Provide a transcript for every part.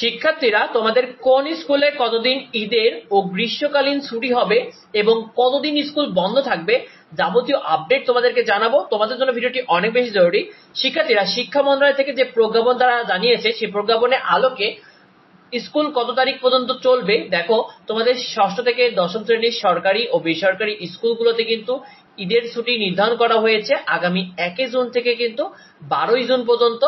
শিক্ষার্থীরা তোমাদের কোন স্কুলে কতদিন ঈদের ও গ্রীষ্মকালীন ছুটি হবে এবং কতদিন স্কুল বন্ধ থাকবে যাবতীয় আপডেট তোমাদেরকে জানাব। তোমাদের জন্য ভিডিওটি অনেক বেশি জরুরি। শিক্ষার্থীরা শিক্ষা মন্ত্রণালয় থেকে যে প্রজ্ঞাপন তারা জানিয়েছে, সেই প্রজ্ঞাপনের আলোকে স্কুল কত তারিখ পর্যন্ত চলবে? দেখো, তোমাদের ষষ্ঠ থেকে দশম শ্রেণির সরকারি ও বেসরকারি স্কুলগুলোতে কিন্তু ঈদের ছুটি নির্ধারণ করা হয়েছে। আগামী একই জুন থেকে কিন্তু বারোই জুন পর্যন্ত।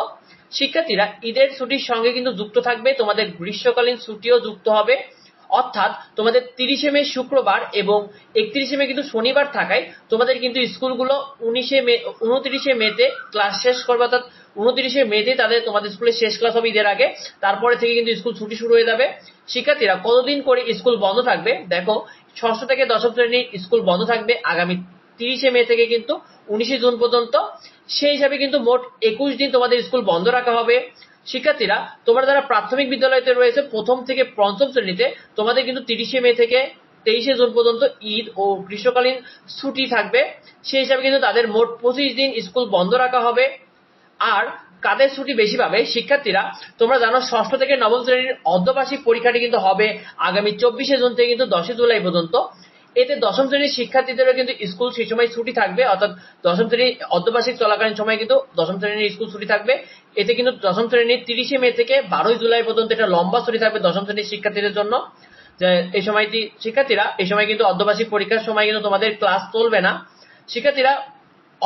শিক্ষার্থীরা ঈদের ছুটির সঙ্গে কিন্তু যুক্ত থাকবে। তোমাদের গ্রীষ্মকালীন ছুটিও যুক্ত হবে। অর্থাৎ তোমাদের তিরিশে মে শুক্রবার এবং একত্রিশে মে কিন্তু শনিবার থাকায় তোমাদের কিন্তু স্কুলগুলো উনিশে মে, উনত্রিশে মেতে ক্লাস শেষ করবে, অর্থাৎ উনত্রিশে মেতে তাদের তোমাদের স্কুলে শেষ ক্লাস হবে ঈদের আগে। তারপরে থেকে কিন্তু স্কুল ছুটি শুরু হয়ে যাবে। শিক্ষার্থীরা কতদিন করে স্কুল বন্ধ থাকবে? দেখো, ষষ্ঠ থেকে দশম শ্রেণির স্কুল বন্ধ থাকবে আগামী তিরিশে মে থেকে কিন্তু উনিশে জুন পর্যন্ত। সেই হিসাবে কিন্তু মোট একুশ দিন তোমাদের স্কুল বন্ধ রাখা হবে। শিক্ষার্থীরা, তোমরা যারা প্রাথমিক বিদ্যালয়তে রয়েছে, প্রথম থেকে পঞ্চম শ্রেণীতে, তোমাদের কিন্তু তিরিশে মে থেকে তেইশে জুন পর্যন্ত ঈদ ও গ্রীষ্মকালীন ছুটি থাকবে। সেই হিসাবে কিন্তু তাদের মোট পঁচিশ দিন স্কুল বন্ধ রাখা হবে। আর কাদের ছুটি বেশি পাবে? শিক্ষার্থীরা, তোমরা জানো ষষ্ঠ থেকে নবম শ্রেণির অর্ধবার্ষিক পরীক্ষাটি কিন্তু হবে আগামী চব্বিশে জুন থেকে কিন্তু দশই জুলাই পর্যন্ত। এতে দশম শ্রেণির শিক্ষার্থীদেরও কিন্তু স্কুল সেই সময় ছুটি থাকবে, অর্থাৎ দশম শ্রেণি অর্ধবার্ষিক চলাকালীন সময় কিন্তু দশম শ্রেণির স্কুল ছুটি থাকবে। এতে কিন্তু দশম শ্রেণির তিরিশে মে থেকে বারোই জুলাই পর্যন্ত একটা লম্বা ছুটি থাকবে দশম শ্রেণির শিক্ষার্থীদের জন্য। এই সময়টি, শিক্ষার্থীরা এই সময় কিন্তু অর্ধবার্ষিক পরীক্ষার সময় কিন্তু তোমাদের ক্লাস চলবে না। শিক্ষার্থীরা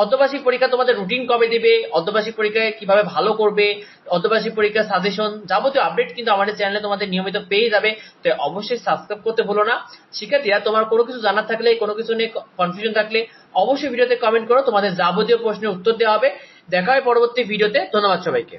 অর্ধবার্ষিক পরীক্ষা তোমাদের রুটিন কবে দেবে অর্ধবার্ষিক পরীক্ষায় কীভাবে ভালো করবে অর্ধবার্ষিক পরীক্ষার সাজেশন যাবতীয় আপডেট কিন্তু আমাদের চ্যানেলে তোমাদের নিয়মিত পেয়ে যাবে। তো অবশ্যই সাবস্ক্রাইব করতে ভুলো না। শিক্ষার্থীরা, তোমার কোনো কিছু জানার থাকলে, কোনো কিছু নিয়ে কনফিউশন থাকলে অবশ্যই ভিডিওতে কমেন্ট করো। তোমাদের যাবতীয় প্রশ্নের উত্তর দেওয়া হবে। দেখা হয় পরবর্তী ভিডিওতে ধন্যবাদ সবাইকে।